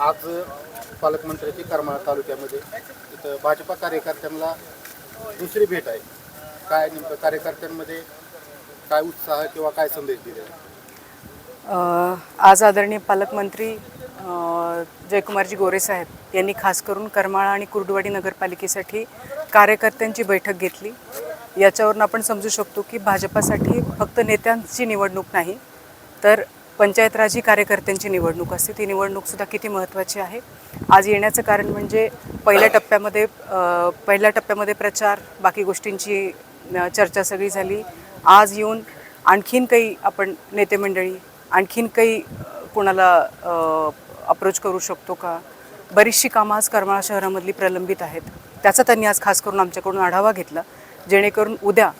आज पालकमंत्र्याची करमाळा तालुक्यामध्ये इथं भाजपा कार्यकर्त्यांना दुसरी भेट आहे. काय नेमकं कार्यकर्त्यांमध्ये काय उत्साह किंवा काय संदेश दिले आज आदरणीय पालकमंत्री जयकुमारजी गोरे साहेब यांनी खास करून करमाळा आणि कुर्डुवाडी नगरपालिकेसाठी कार्यकर्त्यांची बैठक घेतली. याच्यावरून आपण समजू शकतो की भाजपासाठी फक्त नेत्यांची निवडणूक नाही तर पंचायत राजी कार्यकर्त्यांची निवडणूक असते. ती निवडणूकसुद्धा किती महत्त्वाची आहे? आज येण्याचं कारण म्हणजे पहिल्या टप्प्यामध्ये पहिल्या टप्प्यामध्ये प्रचार बाकी गोष्टींची चर्चा सगळी झाली. आज येऊन आणखीन काही आपण नेते मंडळी आणखीन काही कोणाला अप्रोच करू शकतो का? बरीचशी कामं आज करमाळा शहरामधली प्रलंबित आहेत. त्याचा त्यांनी आज खास करून आमच्याकडून आढावा घेतला. जेणेकरून उद्या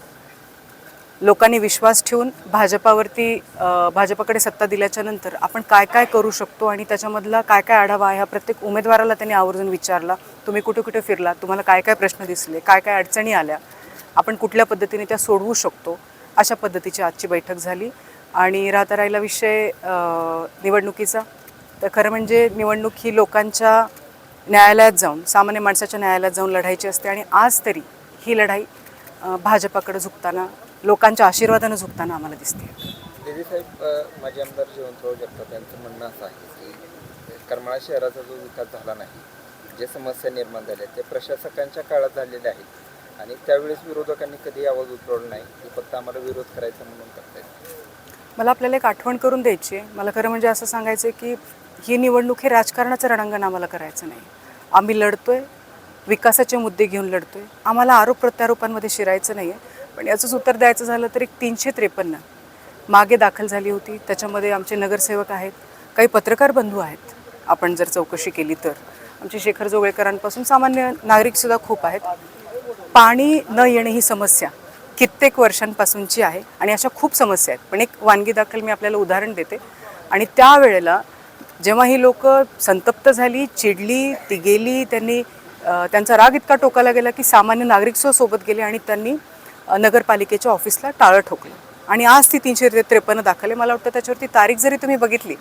लोकांनी विश्वास ठेवून भाजपावरती भाजपाकडे सत्ता दिल्याच्या नंतर आपण काय काय करू शकतो आणि त्याच्यामधला काय काय आढावा आहे हा प्रत्येक उमेदवाराला त्यांनी आवर्जून विचारला. तुम्ही कुठे कुठे फिरला तुम्हाला काय काय प्रश्न दिसले काय काय अडचणी आल्या आपण कुठल्या पद्धतीने त्या सोडवू शकतो अशा पद्धतीची आजची बैठक झाली. आणि राहता राहिला विषय निवडणुकीचा. तर खरं म्हणजे निवडणूक ही लोकांच्या न्यायालयात जाऊन सामान्य माणसाच्या न्यायालयात जाऊन लढायची असते आणि आज तरी ही लढाई भाजपाकडे झुकताना लोकांच्या आशीर्वादानं झुकताना आम्हाला दिसते. आमदार जयवंतराव जगताप यांचं म्हणणं असं आहे की करमाळा शहराचा जो विकास झाला नाही जे समस्या निर्माण झाल्या ते प्रशासकांच्या काळात झालेल्या आहेत आणि त्यावेळेस विरोधकांनी कधी आवाज उठवला नाही की फक्त आम्हाला विरोध करायचा म्हणून करतायत. मला आपल्याला एक आठवण करून द्यायची आहे. मला खरं म्हणजे असं सांगायचं आहे की ही निवडणूक हे राजकारणाचं रणांगण आम्हाला करायचं नाही. आम्ही लढतोय विकासाचे मुद्दे घेऊन लढतोय. आम्हाला आरोप प्रत्यारोपांमध्ये शिरायचं नाही आहे पण याचंच उत्तर द्यायचं झालं तर एक तीनशे त्रेपन्न मागे दाखल झाली होती. त्याच्यामध्ये आमचे नगरसेवक आहेत काही पत्रकार बंधू आहेत. आपण जर चौकशी केली तर. आमचे शेखर जोगळेकरांपासून सामान्य नागरिकसुद्धा खूप आहेत. पाणी न येणे ही समस्या कित्येक वर्षांपासूनची आहे आणि अशा खूप समस्या आहेत. पण एक वानगी दाखल मी आपल्याला उदाहरण देते. आणि त्यावेळेला जेव्हा ही लोक संतप्त झाली चिडली ती गेली त्यांनी त्यांचा राग इतका टोकाला गेला की सामान्य नागरिकसुद्धा सोबत गेले आणि त्यांनी नगरपालिकेच्या ऑफिसला टाळं ठोकलं. आणि आज ती तीनशे त्रेपन्न दाखल आहे. मला वाटतं त्याच्यावरती तारीख जरी तुम्ही बघितली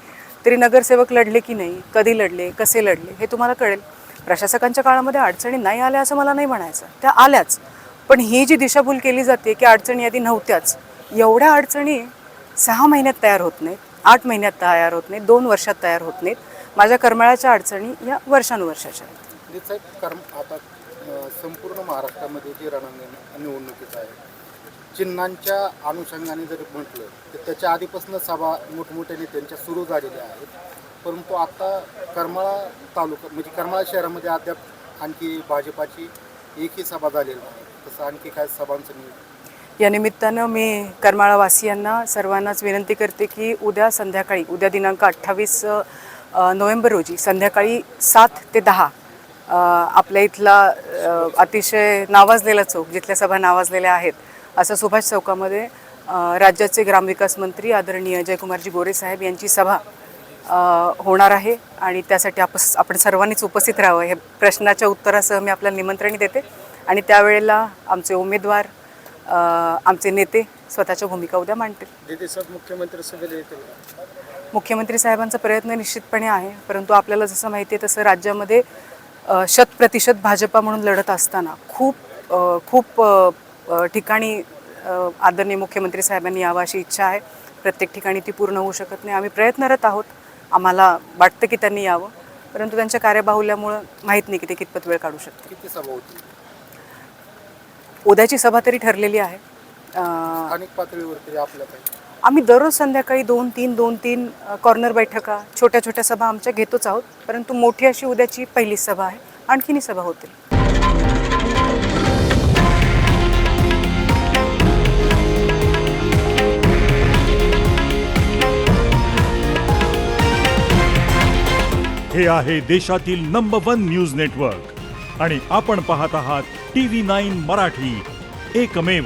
तरी नगरसेवक लढले की नाही कधी लढले कसे लढले हे तुम्हाला कळेल. प्रशासकांच्या काळामध्ये अडचणी नाही आल्या असं मला नाही म्हणायचं. त्या आल्याच. पण ही जी दिशाभूल केली जाते की अडचणी आधी नव्हत्याच एवढ्या अडचणी सहा महिन्यात तयार होत नाहीत आठ महिन्यात तयार होत नाहीत दोन वर्षात तयार होत नाहीत. माझ्या करमळाच्या अडचणी या वर्षानुवर्षाच्या आहेत. म्हणजे एक कर्म आता संपूर्ण महाराष्ट्रामध्ये जे रणांगण निवडणुकीचं आहे चिन्हांच्या अनुषंगाने जरी म्हटलं तर त्याच्या आधीपासून सभा मोठमोठ्या नेत्यांच्या सुरू झालेल्या आहेत. परंतु आता करमाळा तालुका म्हणजे करमाळा शहरामध्ये अद्याप आणखी भाजपाची एकही सभा झालेली नाही. तसं आणखी काय सभांचं नियोजन? या निमित्तानं मी करमाळावासियांना सर्वांनाच विनंती करते की उद्या संध्याकाळी उद्या दिनांक अठ्ठावीस नोव्हेंबर रोजी संध्याकाळी सात ते दहा आपल्या इथला अतिशय नावाजलेला चौक जिथल्या सभा नावाजलेल्या आहेत असं सुभाष चौकामध्ये राज्याचे ग्रामविकास मंत्री आदरणीय जयकुमारजी गोरे साहेब यांची सभा होणार आहे. आणि त्यासाठी आप आपण सर्वांनीच उपस्थित राहावं. हे प्रश्नाच्या उत्तरासह मी आपल्याला निमंत्रण देते. आणि त्यावेळेला आमचे उमेदवार आमचे नेते स्वतःच्या भूमिका उद्या मांडतील. मुख्यमंत्री मुख्यमंत्री साहेबांचा प्रयत्न निश्चितपणे आहे. परंतु आपल्याला जसं माहिती आहे तसं राज्यामध्ये अ, शत प्रतिशत भाजपा म्हणून लढत असताना खूप खूप ठिकाणी आदरणीय मुख्यमंत्री साहेबांनी यावं अशी इच्छा आहे. प्रत्येक ठिकाणी ती पूर्ण होऊ शकत नाही. आम्ही प्रयत्नरत आहोत. आम्हाला वाटतं की त्यांनी यावं. परंतु त्यांच्या कार्यबाहुल्यामुळं माहीत नाही की ते कितपत वेळ काढू शकते किती सभा होतील? उद्याची सभा तरी ठरलेली आहे. स्थानिक पातळीवरती आम्ही दररोज संध्याकाळी दोन तीन दोन तीन कॉर्नर बैठका छोट्या छोट्या सभा आमच्या घेतोच आहोत. परंतु मोठी अशी उद्याची पहिली सभा आहे. आणखीनही सभा होतील. हे आहे देशातील नंबर वन न्यूज नेटवर्क आणि आपण पाहत आहात टी व्ही नाईन मराठी. एकमेव